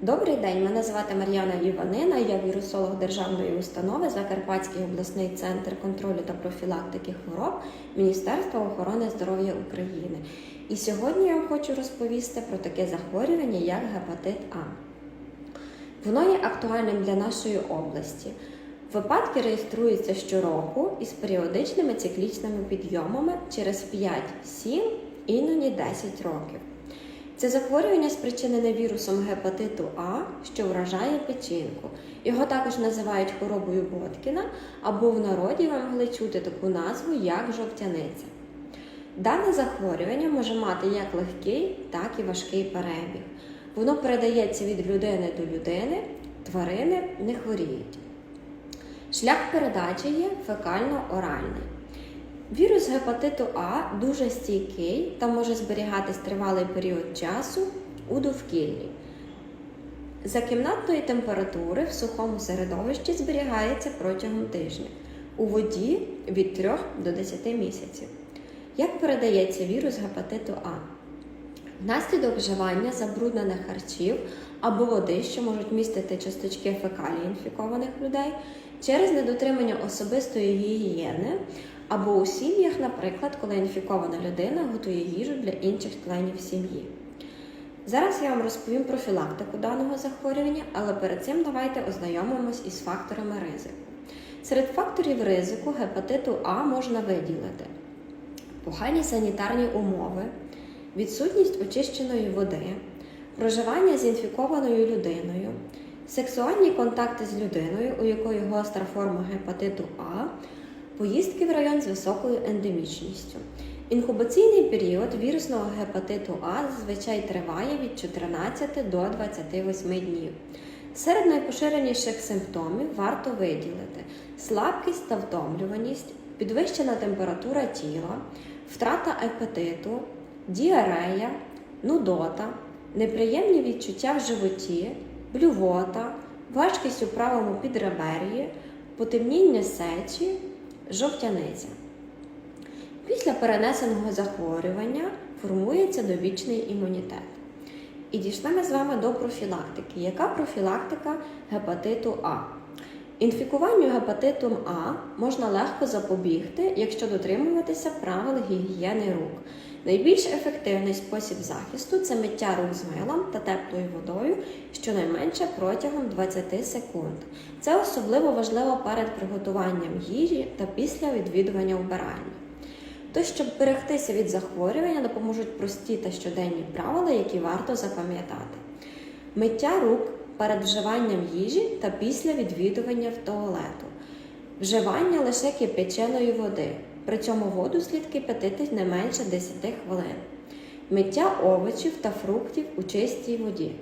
Добрий день, мене звати Мар'яна Іванина, я вірусолог Державної установи Закарпатський обласний центр контролю та профілактики хвороб Міністерства охорони здоров'я України. І сьогодні я вам хочу розповісти про таке захворювання, як гепатит А. Воно є актуальним для нашої області. Випадки реєструються щороку із періодичними циклічними підйомами через 5-7, іноді 10 років. Це захворювання спричинене вірусом гепатиту А, що вражає печінку. Його також називають хворобою Боткіна, або в народі ви могли чути таку назву, як жовтяниця. Дане захворювання може мати як легкий, так і важкий перебіг. Воно передається від людини до людини, тварини не хворіють. Шлях передачі є фекально-оральний. Вірус гепатиту А дуже стійкий та може зберігатись тривалий період часу у довкіллі. За кімнатної температури в сухому середовищі зберігається протягом тижня, у воді від 3 до 10 місяців. Як передається вірус гепатиту А? Внаслідок вживання забруднених харчів або води, що можуть містити часточки фекалій інфікованих людей, через недотримання особистої гігієни, або у сім'ях, наприклад, коли інфікована людина готує їжу для інших членів сім'ї. Зараз я вам розповім профілактику даного захворювання, але перед цим давайте ознайомимось із факторами ризику. Серед факторів ризику гепатиту А можна виділити погані санітарні умови, відсутність очищеної води, проживання з інфікованою людиною, сексуальні контакти з людиною, у якої гостра форма гепатиту А, поїздки в район з високою ендемічністю. Інкубаційний період вірусного гепатиту А зазвичай триває від 14 до 28 днів. Серед найпоширеніших симптомів варто виділити слабкість та втомлюваність, підвищена температура тіла, втрата апетиту, діарея, нудота, неприємні відчуття в животі, блювота, важкість у правому підребер'ї, потемніння сечі, жовтяниця. Після перенесеного захворювання формується довічний імунітет. І дійшли ми з вами до профілактики. Яка профілактика гепатиту А? Інфікуванню гепатитом А можна легко запобігти, якщо дотримуватися правил гігієни рук. Найбільш ефективний спосіб захисту це миття рук з милом та теплою водою щонайменше протягом 20 секунд. Це особливо важливо перед приготуванням їжі та після відвідування вбиральні. То, щоб берегтися від захворювання, допоможуть прості та щоденні правила, які варто запам'ятати. Миття рук перед вживанням їжі та після відвідування в туалету. Вживання лише кипяченої води. При цьому воду слід кипятити не менше 10 хвилин. Миття овочів та фруктів у чистій воді.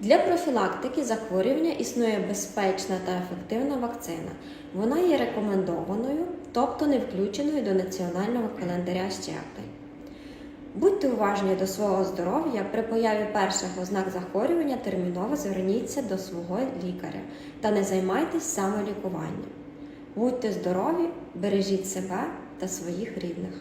Для профілактики захворювання існує безпечна та ефективна вакцина. Вона є рекомендованою, тобто не включеною до національного календаря щеплень. Будьте уважні до свого здоров'я при появі перших ознак захворювання терміново зверніться до свого лікаря та не займайтесь самолікуванням. Будьте здорові, бережіть себе та своїх рідних.